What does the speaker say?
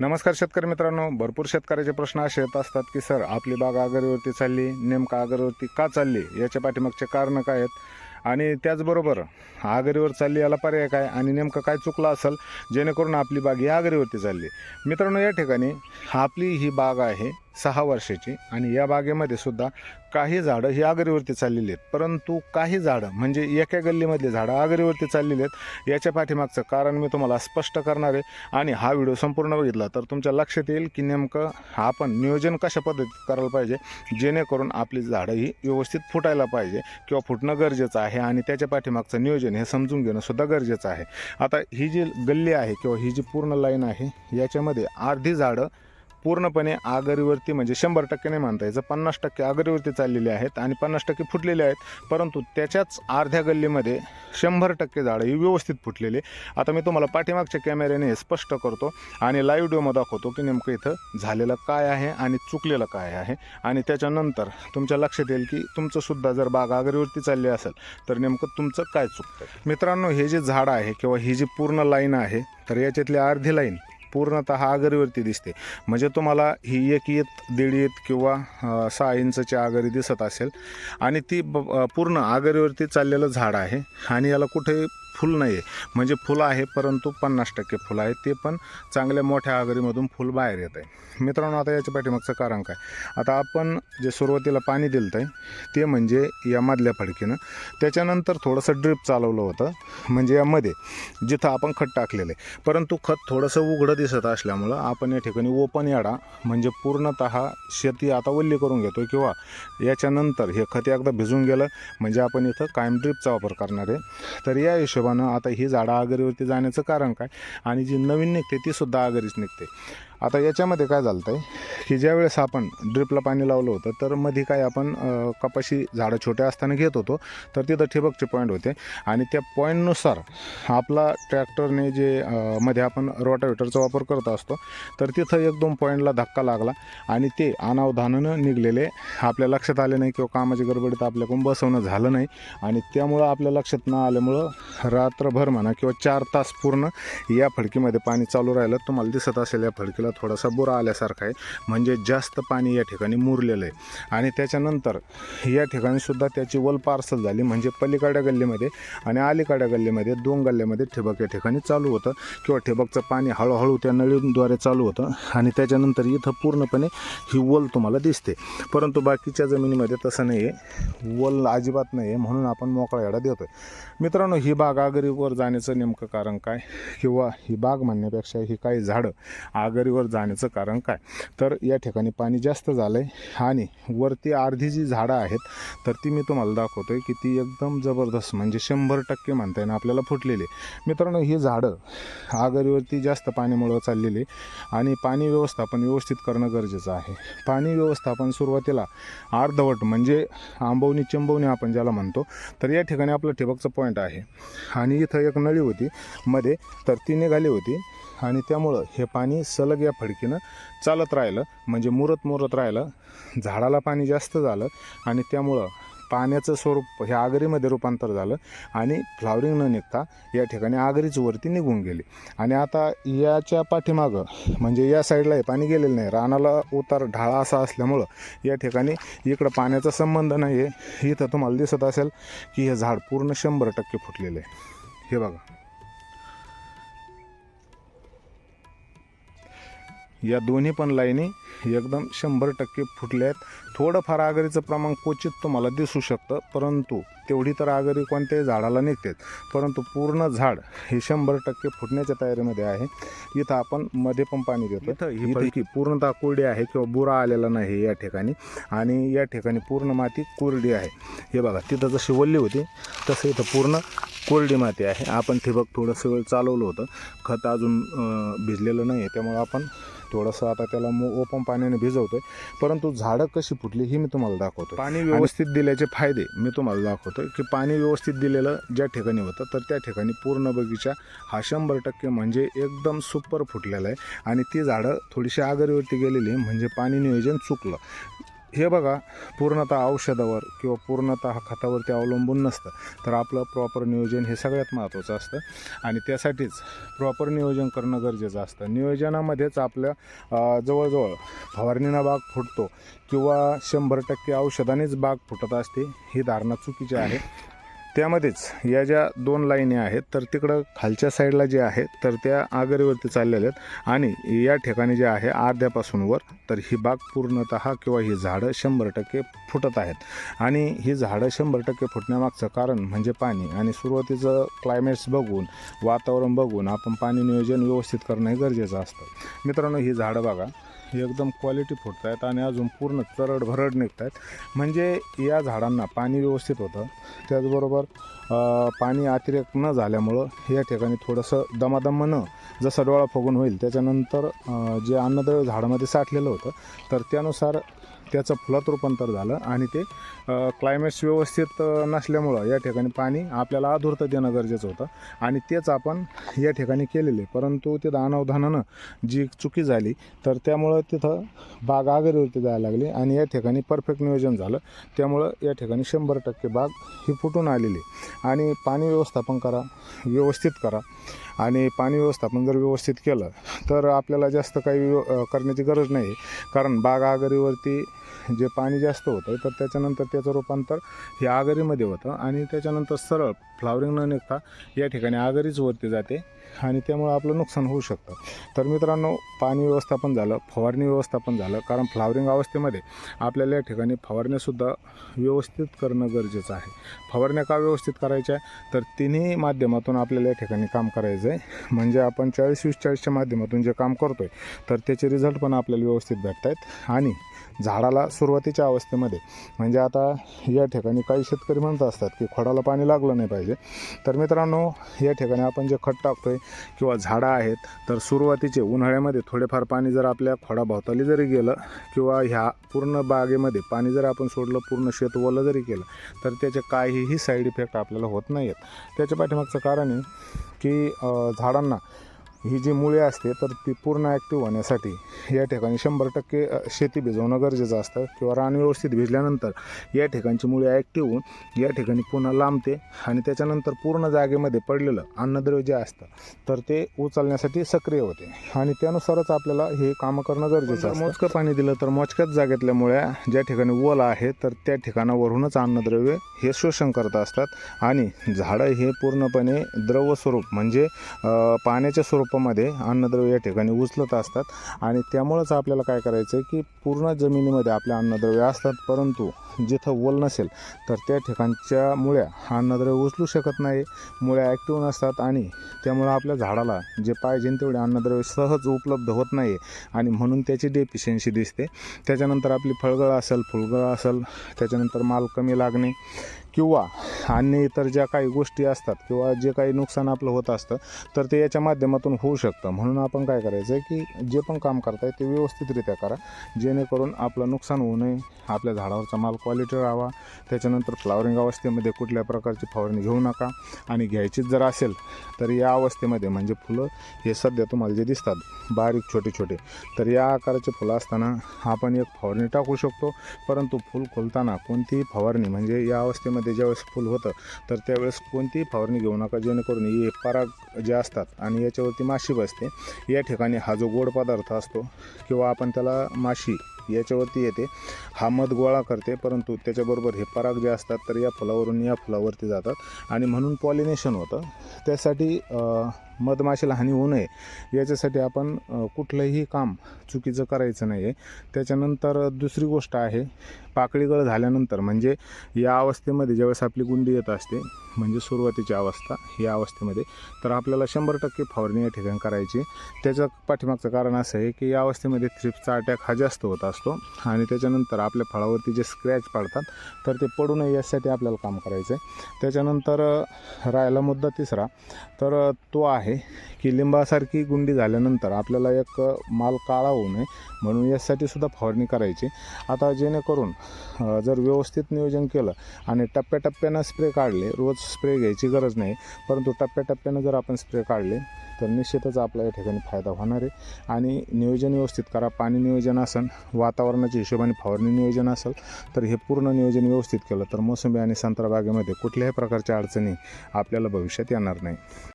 नमस्कार शेतकरी मित्रांनो. भरपूर शेतकऱ्याचे प्रश्न असे येत असतात की सर आपली बाग आगरीवरती चालली नेमका आगरीवरती का चालली? याच्या पाठीमागचे कारणं काय आहेत? आणि त्याचबरोबर आगरीवर चालली याला पर्याय काय? आणि नेमकं काय चुकलं असेल जेणेकरून आपली बाग ही आगरीवरती चालली? मित्रांनो या ठिकाणी आपली ही बाग आहे सहा वर्षाची आणि या बागेमध्ये सुद्धा काही झाडं ही आगरीवरती चाललेली आहेत. परंतु काही झाडं म्हणजे एका गल्लीमधली झाडं आगरीवरती चाललेली आहेत याच्या पाठीमागचं कारण मी तुम्हाला स्पष्ट करणार आहे. आणि हा व्हिडिओ संपूर्ण बघितला तर तुमच्या लक्षात येईल की नेमकं आपण नियोजन कशा पद्धतीत करायला पाहिजे जेणेकरून आपली झाडं ही व्यवस्थित फुटायला पाहिजे किंवा फुटणं गरजेचं आहे आणि त्याच्या पाठीमागचं नियोजन हे समजून घेणं सुद्धा गरजेचं आहे. आता ही जी गल्ली आहे किंवा ही जी पूर्ण लाईन आहे याच्यामध्ये अर्धी झाडं पूर्णपणे आगरीवरती म्हणजे शंभर टक्के नाही म्हणता यायचं पन्नास टक्के आगरीवरती चाललेले आहेत आणि पन्नास टक्के फुटलेले आहेत. परंतु त्याच्याच अर्ध्या गल्लीमध्ये शंभर टक्के झाडं ही व्यवस्थित फुटलेली. आता मी तुम्हाला पाठीमागच्या कॅमेऱ्याने हे स्पष्ट करतो आणि लाईव्ह डेमो दाखवतो की नेमकं इथं झालेलं काय आहे आणि चुकलेलं काय आहे. आणि त्याच्यानंतर तुमच्या लक्षात येईल की तुमचं सुद्धा जर बाग आगरीवरती चालली असेल तर नेमकं तुमचं काय चुकतं मित्रांनो हे जे झाड आहे किंवा ही जी पूर्ण लाईन आहे तर याच्यातली अर्धी लाईन पूर्णतः आगरीवरती दिसते. म्हणजे तुम्हाला ही एक येत दीड येत किंवा सहा इंचची आगरी दिसत असेल. आणि ती पूर्ण आगरीवरती चाललेलं झाड आहे. आणि याला कुठे फुल नाही आहे म्हणजे फुलं आहे परंतु पन्नास टक्के फुलं आहे ते पण चांगल्या मोठ्या आगरीमधून फुल बाहेर येत आहे मित्रांनो आता याच्या पाठीमागचं कारण काय? आता आपण जे सुरुवातीला पाणी दिलं आहे ते म्हणजे या मधल्या फडकीनं. त्याच्यानंतर थोडंसं ड्रिप चालवलं होतं म्हणजे यामध्ये जिथं आपण खत टाकलेलं आहे. परंतु खत थोडंसं उघडं दिसत असल्यामुळं आपण या ठिकाणी ओपन याडा म्हणजे पूर्णत शेती आता वल्ली करून घेतो किंवा याच्यानंतर हे खत एकदा भिजून गेलं म्हणजे आपण इथं कायम ड्रिपचा वापर करणार आहे. तर या हिशोबानं आता ही झाडं आगरीवरती जाण्याचं कारण काय? आणि जी नवीन निघते ती सुद्धा आगरीच निघते. आता याच्यामध्ये काय झालं आहे की ज्यावेळेस आपण ड्रिपला पाणी लावलं होतं तर मध्ये काय आपण कपाशी झाडं छोट्या असताना घेत होतो तर तिथं ठिबकचे पॉईंट होते. आणि त्या पॉईंटनुसार आपला ट्रॅक्टरने जे मध्ये आपण रोटावेटरचा वापर करत असतो तर तिथं एक दोन पॉईंटला धक्का लागला आणि ते अनावधानानं निघलेले. आपल्या लक्षात आले नाही किंवा कामाची गडबडीत आपल्याकडून बसवणं झालं नाही. आणि त्यामुळं आपल्या लक्षात न आल्यामुळं रात्रभर म्हणा किंवा चार तास पूर्ण या फडकीमध्ये पाणी चालू राहिलं. तुम्हाला दिसत असेल या फडकीला थोडासा बुरा आल्यासारखा आहे. म्हणजे जास्त पाणी या ठिकाणी मुरलेलं आहे. आणि त्याच्यानंतर या ठिकाणी सुद्धा त्याची वल पार्सल झाली. म्हणजे पलीकडच्या गल्लीमध्ये आणि अलीकड्या गल्लीमध्ये दोन गल्ल्यामध्ये ठिबक या ठिकाणी चालू होतं. किंवा ठिबकचं पाणी हळूहळू त्या नळीद्वारे चालू होतं. आणि त्याच्यानंतर इथं पूर्णपणे ही वल तुम्हाला दिसते. परंतु बाकीच्या जमिनीमध्ये तसं नाही आहे. वल अजिबात नाही आहे म्हणून आपण मोकळा याडा देतो आहे मित्रांनो ही बाग आगरीवर जाण्याचं नेमकं कारण काय? किंवा ही बाग म्हणण्यापेक्षा ही काही झाडं आगरीवर जाण्याचं कारण काय? तर या ठिकाणी पाणी जास्त झालं आहे आणि वरती अर्धी जी झाडं आहेत तर ती मी तुम्हाला दाखवतो आहे की ती एकदम जबरदस्त म्हणजे शंभर टक्के म्हणता येईल आपल्याला फुटलेली मित्रांनो ही झाडं आगरीवरती जास्त पाण्यामुळं चाललेली आणि पाणी व्यवस्थापन व्यवस्थित करणं गरजेचं आहे. पाणी व्यवस्थापन सुरुवातीला अर्धवट म्हणजे आंबवणी चिंबवणी आपण ज्याला म्हणतो तर या ठिकाणी आपलं ठिबकचं पॉईंट आहे. आणि इथं एक नळी होती मध्ये तर ती निघाली होती आणि त्यामुळं हे पाणी सलग या फडकीनं चालत राहिलं. म्हणजे मुरत मुरत राहिलं. झाडाला पाणी जास्त झालं आणि त्यामुळं पाण्याचं स्वरूप हे आगरीमध्ये रूपांतर झालं आणि फ्लावरिंग न निघता या ठिकाणी आगरीच वरती निघून गेली. आणि आता याच्या पाठीमागं म्हणजे या साईडलाही पाणी गेलेलं नाही. रानाला उतार ढाळा असा असल्यामुळं या ठिकाणी इकडं पाण्याचा संबंध नाही आहे इथं तुम्हाला दिसत असेल की हे झाड पूर्ण शंभर टक्के फुटलेलं आहे. हे बघा. या दोन्ही पण लाईनी एकदम शंभर टक्के फुटल्या आहेत. थोडंफार आगरीचं प्रमाण क्वचित तुम्हाला दिसू शकतं परंतु तेवढी तर आगरी कोणत्याही झाडाला निघतेच परंतु पूर्ण झाड हे शंभर टक्के फुटण्याच्या तयारीमध्ये आहे. इथं आपण मध्ये पण पाणी देतो इथं ही पूर्णतः कोरडी आहे किंवा बुरा आलेला नाही या ठिकाणी. आणि या ठिकाणी पूर्ण माती कोरडी आहे. हे बघा तिथं जशी वल्ली होती तसं इथं पूर्ण कोरडी माती आहे. आपण ठिबक थोडंसं वेळ चालवलं होतं. खत अजून भिजलेलं नाही आहे त्यामुळं आपण थोडंसं आता त्याला मो ओपन पाण्याने भिजवतोय. परंतु झाडं कशी फुटली ही मी तुम्हाला दाखवतो पाणी व्यवस्थित दिल्याचे फायदे मी तुम्हाला दाखवतो की पाणी व्यवस्थित दिलेलं ज्या ठिकाणी होतं तर त्या ठिकाणी पूर्ण बगीचा हा शंभर टक्के म्हणजे एकदम सुपर फुटलेला आहे. आणि ती झाडं थोडीशी आगरीवरती गेलेली आहे म्हणजे पाणी नियोजन चुकलं. हे बघा पूर्णतः औषधावर किंवा पूर्णतः खतावरती अवलंबून नसतं. तर आपलं प्रॉपर नियोजन हे सगळ्यात महत्त्वाचं असतं. आणि त्यासाठीच प्रॉपर नियोजन करणं गरजेचं असतं. नियोजनामध्येच आपल्या जवळजवळ फवारणीनं बाग फुटतो किंवा शंभर टक्के औषधानेच बाग फुटत असते ही धारणा चुकीची आहे. त्यामध्येच या ज्या दोन लाईनी आहेत तर तिकडं खालच्या साईडला जे आहे तर त्या आगरीवरती चाललेल्या आहेत. आणि या ठिकाणी जे आहे अर्ध्यापासून वर तर ही बाग पूर्णतः किंवा ही झाडं शंभर टक्के फुटत आहेत. आणि ही झाडं शंभर टक्के फुटण्यामागचं कारण म्हणजे पाणी. आणि सुरुवातीचं क्लायमेट्स बघून वातावरण बघून आपण पाणी नियोजन व्यवस्थित करणं हे गरजेचं असतं. मित्रांनो ही झाडं बघा. एकदम क्वालिटी फुटत आहेत आणि अजून पूर्ण चरड भरड निघत आहेत म्हणजे या झाडांना पाणी व्यवस्थित होतं. त्याचबरोबर पाणी अतिरेक न झाल्यामुळं या ठिकाणी थोडंसं दमादमानं जसं डोळा फुगून होईल त्याच्यानंतर जे अन्नद्रव्य झाडामध्ये साठलेलं होतं तर त्यानुसार त्याचं फुलात रूपांतर झालं आणि ते क्लायमेट्स व्यवस्थित नसल्यामुळं या ठिकाणी पाणी आपल्याला आधुरता देणं गरजेचं होतं. आणि तेच आपण या ठिकाणी केलेले. परंतु तिथं अनावधानानं जी चुकी झाली तर त्यामुळं तिथं बाग आगरीवरती जायला लागली आणि या ठिकाणी परफेक्ट नियोजन झालं. त्यामुळं या ठिकाणी शंभर टक्के बाग ही फुटून आलेली. आणि पाणी व्यवस्थापन करा व्यवस्थित करा. आणि पाणी व्यवस्थापन जर व्यवस्थित केलं तर आपल्याला जास्त काही व्यव- करण्याची गरज नाही. कारण बाग आगरीवरती जे पाणी जास्त होतं तर त्याच्यानंतर त्याचं रूपांतर हे आगरीमध्ये होतं आणि त्याच्यानंतर सरळ फ्लावरिंग न निघता या ठिकाणी आगरीच वरती जाते. आणि त्यामुळं आपलं नुकसान होऊ शकतं. तर मित्रांनो पाणी व्यवस्थापन झालं फवारणी व्यवस्थापन झालं कारण फ्लावरिंग अवस्थेमध्ये आपल्याला या ठिकाणी फवारण्यासुद्धा व्यवस्थित करणं गरजेचं आहे. फवारण्या का व्यवस्थित करायच्या? तर तिन्ही माध्यमातून आपल्याला या ठिकाणी काम करायचं आहे म्हणजे आपण चाळीस वीस चाळीसच्या माध्यमातून जे काम करतो आहे तर त्याचे रिझल्ट पण आपल्याला व्यवस्थित भेटत आहेत आणि झाडाला सुरुवातीच्या अवस्थेमध्ये. म्हणजे आता या ठिकाणी काही शेतकरी म्हणत असतात की खोडाला पाणी लागलं नाही पाहिजे. तर मित्रांनो या ठिकाणी आपण जे खत टाकतो आहे किंवा झाडं आहेत तर सुरुवातीचे उन्हाळ्यामध्ये थोडेफार पाणी जर आपल्या खोडाभोवताली जरी गेलं किंवा ह्या पूर्ण बागेमध्ये पाणी जर आपण सोडलं पूर्ण शेत ओलं जरी केलं तर त्याचे काहीही साईड इफेक्ट आपल्याला होत नाही आहेत त्याच्या पाठीमागचं कारण आहे की झाडांना ही जी मुळे असते तर ती पूर्ण ॲक्टिव्ह होण्यासाठी या ठिकाणी शंभर टक्के शेती भिजवणं गरजेचं असतं किंवा रान व्यवस्थित भिजल्यानंतर या ठिकाणची मुळे ॲक्टिव्ह होऊन या ठिकाणी पुन्हा लांबते आणि त्याच्यानंतर पूर्ण जागेमध्ये पडलेलं अन्नद्रव्य जे असतं तर ते उचलण्यासाठी सक्रिय होते. आणि त्यानुसारच आपल्याला हे कामं करणं गरजेचं असतं. मोजकं पाणी दिलं तर मोजक्याच जागेतल्या मुळ्या ज्या ठिकाणी ओल आहे तर त्या ठिकाणावरूनच अन्नद्रव्य हे शोषण करत असतात. आणि झाडं हे पूर्णपणे द्रव स्वरूप म्हणजे पाण्याच्या स्वरूपामध्ये अन्नद्रव्य या ठिकाणी उचलत असतात. आणि त्यामुळंच आपल्याला काय करायचं आहे की पूर्ण जमिनीमध्ये आपले अन्नद्रव्य असतात. परंतु जिथं वल नसेल तर त्या ठिकाणच्या मुळ्या अन्नद्रव्य उचलू शकत नाही. मुळ्या ॲक्टिव्ह नसतात आणि त्यामुळं आपल्या झाडाला जे पाहिजे तेवढे अन्नद्रव्य सहज उपलब्ध होत नाही आणि म्हणून त्याची डेफिशियन्सी दिसते. त्याच्यानंतर आपली फळगळ असेल फुलगळ असेल त्याच्यानंतर माल कमी लागणे किंवा अन्य इतर ज्या काही गोष्टी असतात किंवा जे काही नुकसान आपलं होत असतं तर ते याच्या माध्यमातून होऊ शकतं. म्हणून आपण काय करायचं आहे की जे पण काम करताय ते व्यवस्थितरित्या करा. जेणेकरून आपलं नुकसान होऊ नये आपल्या झाडावरचा माल क्वालिटी राहावा. त्याच्यानंतर फ्लावरिंग अवस्थेमध्ये कुठल्या प्रकारची फवारणी घेऊ नका. आणि घ्यायचीच जर असेल तर या अवस्थेमध्ये म्हणजे फुलं हे सध्या तुम्हाला जे दिसतात बारीक छोटे छोटे तर या आकाराचे फुलं असताना आपण एक फवारणी टाकू शकतो. परंतु फुल खोलताना कोणतीही फवारणी म्हणजे या अवस्थेमध्ये ज्यावेळेस फुल होतं तर त्यावेळेस कोणतीही फवारणी घेऊ नका जेणेकरून हे पराग जे असतात आणि याच्यावरती माशी बसते या ठिकाणी हा जो गोड पदार्थ असतो किंवा आपण त्याला माशी याच्यावरती येते. हा मध गोळा करते परंतु त्याच्याबरोबर हे पराग जे असतात तर या फुलावरून या फुलावरती जातात. आणि म्हणून पॉलिनेशन होतं. त्यासाठी मधमाशीला हानी होऊ नये. याच्यासाठी आपण कुठलंही काम चुकीचं करायचं नाही आहे त्याच्यानंतर दुसरी गोष्ट आहे पाकळीगळ झाल्यानंतर म्हणजे या अवस्थेमध्ये ज्यावेळेस आपली गुंडी येत असते म्हणजे सुरुवातीची अवस्था या अवस्थेमध्ये. तर आपल्याला शंभर टक्के फवारणी या ठिकाणी करायची. त्याचं पाठीमागचं कारण असं आहे की या अवस्थेमध्ये थ्रिप्सचा अटॅक हा जास्त होत असतो आणि त्याच्यानंतर आपल्या फळावरती जे स्क्रॅच पडतात तर ते पडू नये यासाठी आपल्याला काम करायचं आहे त्याच्यानंतर राहिला मुद्दा तिसरा. तर तो आहे की लिंबासारखी गुंडी झाल्यानंतर आपल्याला एक माल काळा होऊ नये म्हणून यासाठी सुद्धा फवारणी करायची. आता जेणेकरून जर व्यवस्थित नियोजन केलं आणि टप्प्याटप्प्यानं स्प्रे काढले रोज स्प्रे घ्यायची गरज नाही. परंतु टप्प्याटप्प्यानं जर आपण स्प्रे काढले तर निश्चितच आपला या ठिकाणी फायदा होणार आहे. आणि नियोजन व्यवस्थित करा. पाणी नियोजन असेल वातावरणाच्या हिशोबाने फवारणी नियोजन असेल तर हे पूर्ण नियोजन व्यवस्थित केलं तर मोसंबी आणि संत्रा बागेमध्ये कुठल्याही प्रकारच्या अडचणी आपल्याला भविष्यात येणार नाही.